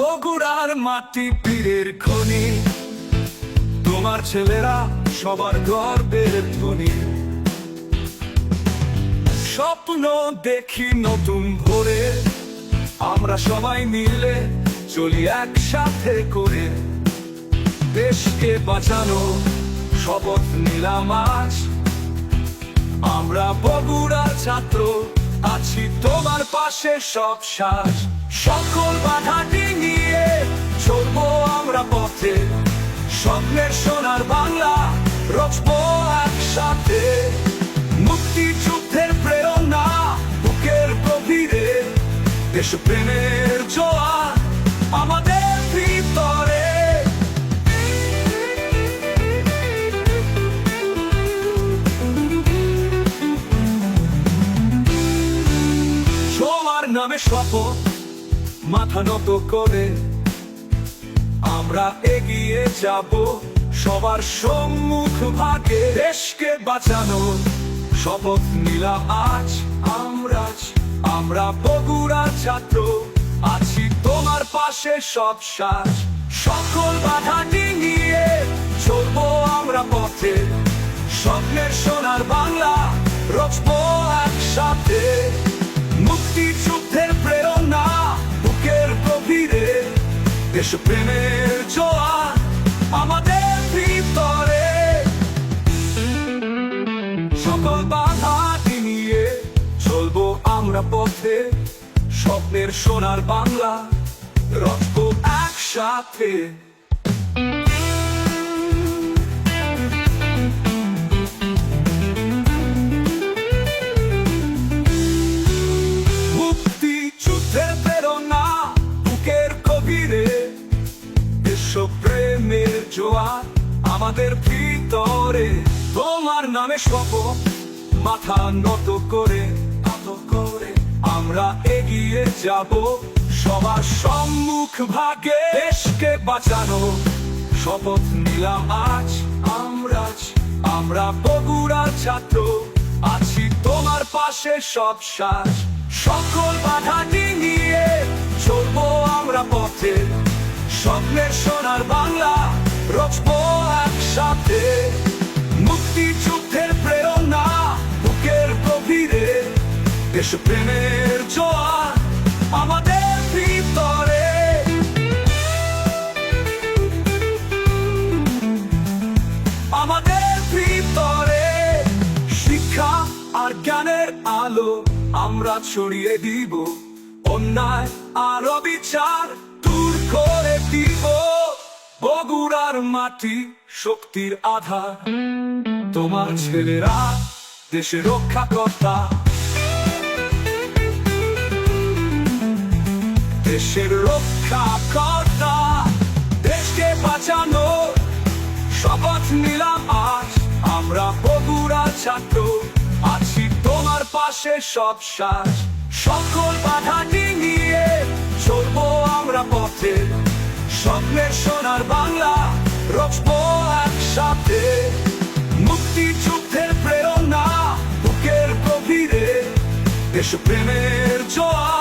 বগুড়ার মাটি পীরের খনি। তোমার ছেলেরা সবার গর্বের ধ্বনি। স্বপ্ন দেখি নতুন ভোরে। আমরা সবাই মিলে চলি একসাথে করে। দেশকে বাঁচানো শপথ নিলাম আজ। আমরা বগুড়ার ছাত্র, আছি তোমার পাশে সব শ্বাস সকল বাধা চলবো আমরা পথে, স্বপ্নের সোনার বাংলা রচবো একসাথে। মুক্তিযুদ্ধের প্রেরণা বুকের গভীরে, দেশপ্রেমের জোয়ার আমাদের ভিতরে। নামে শপথ মাথা নত করে আমরা এগিয়ে যাব। সবার সম্মুখ ভাগে দেশকে বাঁচানো শপথ নিলাম আজ। আমরা আমরা বগুড়ার ছাত্র, আছি তোমার পাশে সব শ্বাস সকল বাধা ডিঙিয়ে চলবো আমরা পথে। স্বপ্নের সোনার বাংলা রচবো একসাথে। মুক্তিযুদ্ধের প্রেরণা বুকের গভীরে। দেশপ্রেমের সকল বাধা নিয়ে চলবো আমরা পথে। স্বপ্নের সোনার বাংলা রক্ত একসাথে। আমাদের ভিতরে। তোমার নামে শপথ মাথা নত করে করে আমরা এগিয়ে যাব। সবার সম্মুখ ভাগে দেশকে বাঁচানো। শপথ নিলাম আজ, আমরা আমরা বগুড়ার ছাত্র। আছি তোমার পাশে সব শ্বাস সকল বাধা নিয়ে চলবো আমরা পথে। স্বপ্নের সোনার বাংলা রচবো একসাথে। মুক্তিযুদ্ধের প্রেরণা, বুকের গভীরে দেশপ্রেমের জোয়ার আমাদের ভিতরে। আমাদের ভিতরে শিক্ষা আর জ্ঞানের আলো আমরা ছড়িয়ে দিব, অন্যায় আর অবিচার দূর করে দিব, বগুড়ার মাটি শক্তির আধার। তোমার ছেলেরা দেশের রক্ষা কর্তা। দেশের রক্ষা কর্তা, দেশকে বাঁচানো। শপথ নিলাম আজ, আমরা বগুড়া ছাত্র। আছি তোমার পাশে সব শ্বাস সকল বাধা নিয়ে চলবো আমরা পথে। স্বপ্নের সোনার বাংলা রচবো একসাথে। দেশপ্রেমের জোয়া